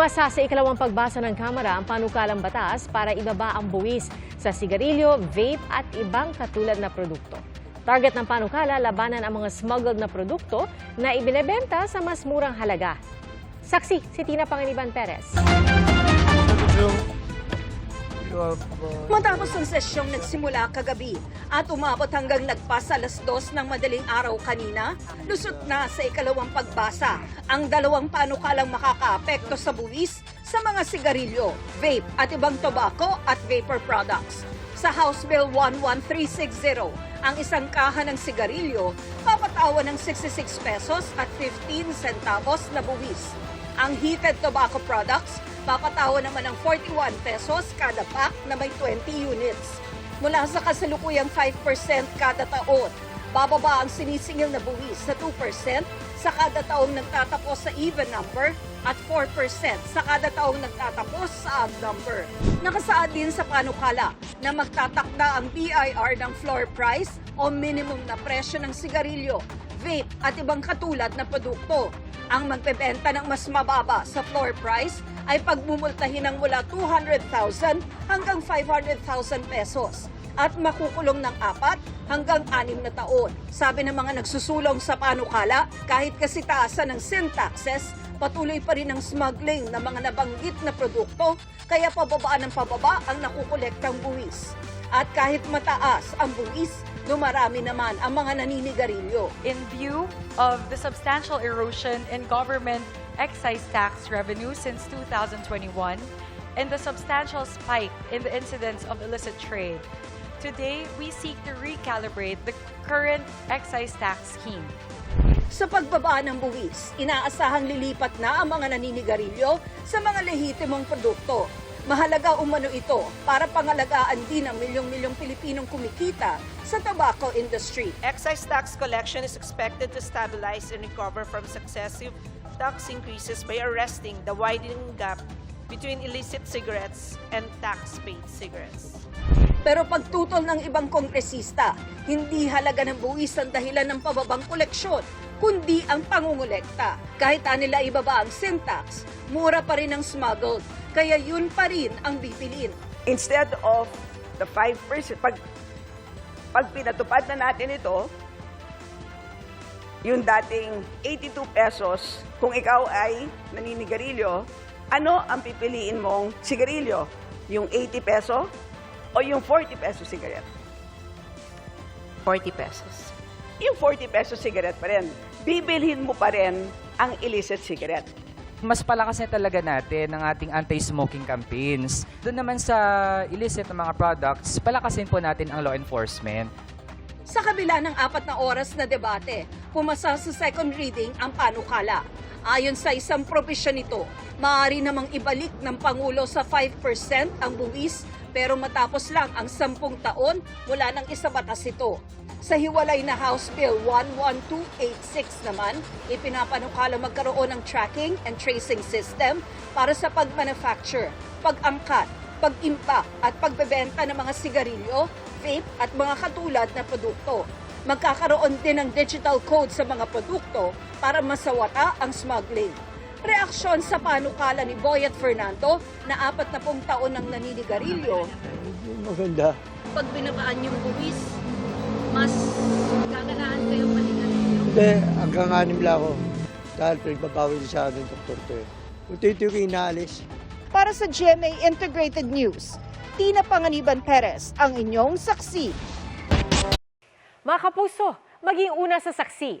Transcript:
Pumasa sa ikalawang pagbasa ng Kamara ang panukalang batas para ibaba ang buwis sa sigarilyo, vape at ibang katulad na produkto. Target ng panukala, labanan ang mga smuggled na produkto na ibinebenta sa mas murang halaga. Saksi si Tina Panganiban Perez. Matapos ang sesyong nagsimula kagabi at umabot hanggang nagpas alas dos ng madaling araw kanina, lusot na sa ikalawang pagbasa ang dalawang panukalang makakaapekto sa buwis sa mga sigarilyo, vape at ibang tobacco at vapor products. Sa House Bill 11360, ang isang kaha ng sigarilyo papatawan ng 66 pesos at 15 centavos na buwis. Ang heated tobacco products, papatawa naman ng 41 pesos kada pack na may 20 units. Mula sa kasalukuyang 5% kada taon, bababa ang sinisingil na buwis sa 2% sa kada taong nagtatapos sa even number at 4% sa kada taong nagtatapos sa odd number. Nakasaad din sa panukala na magtatakda ang BIR ng floor price o minimum na presyo ng sigarilyo, vape at ibang katulad na produkto. Ang magbebenta ng mas mababa sa floor price ay pagmumultahin ng mula 200,000 hanggang 500,000 pesos at makukulong ng apat hanggang anim na taon. Sabi ng mga nagsusulong sa panukala, kahit kasi taasan ng sin taxes, patuloy pa rin ang smuggling ng mga nabanggit na produkto, kaya pababa ng pababa ang nakukolektang buwis. At kahit mataas ang buwis, dumarami naman ang mga naninigarilyo. in view of the substantial erosion in government excise tax revenue since 2021 and the substantial spike in the incidence of illicit trade. Today, we seek to recalibrate the current excise tax scheme. Sa pagbaba ng buwis, inaasahang lilipat na ang mga naninigarilyo sa mga lehitimong produkto. Mahalaga umano ito para pangalagaan din ang milyong-milyong Pilipinong kumikita sa tobacco industry. Excise tax collection is expected to stabilize and recover from successive tax increases by arresting the widening gap between illicit cigarettes and tax-paid cigarettes. Pero pagtutol ng ibang kongresista, hindi halaga ng buwis ang dahilan ng pababang koleksyon, kundi ang pangungulekta. Kahit anila ibaba ang sin tax, mura pa rin ang smuggled, kaya yun pa rin ang bibilin. instead of the 5%, pag, pag pinatupad na natin ito, yung dating 82 pesos, kung ikaw ay naninigarilyo, ano ang pipiliin mong sigarilyo? Yung 80 peso o yung 40 peso sigaret? 40 pesos. Yung 40 peso sigaret pa rin. Bibilhin mo pa rin ang illicit cigarette. mas palakasin talaga natin ang ating anti-smoking campaigns. Doon naman sa illicit na mga products, palakasin po natin ang law enforcement. Sa kabila ng apat na oras na debate, pumasa sa second reading ang panukala. Ayon sa isang probisyon nito, maaari namang ibalik ng Pangulo sa 5% ang buwis pero matapos lang ang 10 taon mula nang isabatas ito. Sa hiwalay na House Bill 11286 naman, ipinapanukala magkaroon ng tracking and tracing system para sa pag-manufacture, pag-angkat, pag-impact at pagbebenta ng mga sigarilyo, vape at mga katulad na produkto. Magkakaroon din ng digital code sa mga produkto para masawata ang smuggling. Reaksyon sa panukala ni Boyet Fernando na apat na pong taon ng naninigarilyo, Maganda. pag binabaan yung buwis, mas gaganaan kayong manigarilyo. Hindi, hanggang anim lang ako. Dahil pinagbabawi sa akin ng doktor ko eh. Unti-unti ko inaalis. Para sa GMA Integrated News, Tina Panganiban Perez, ang inyong saksi. Mga kapuso, maging una sa saksi.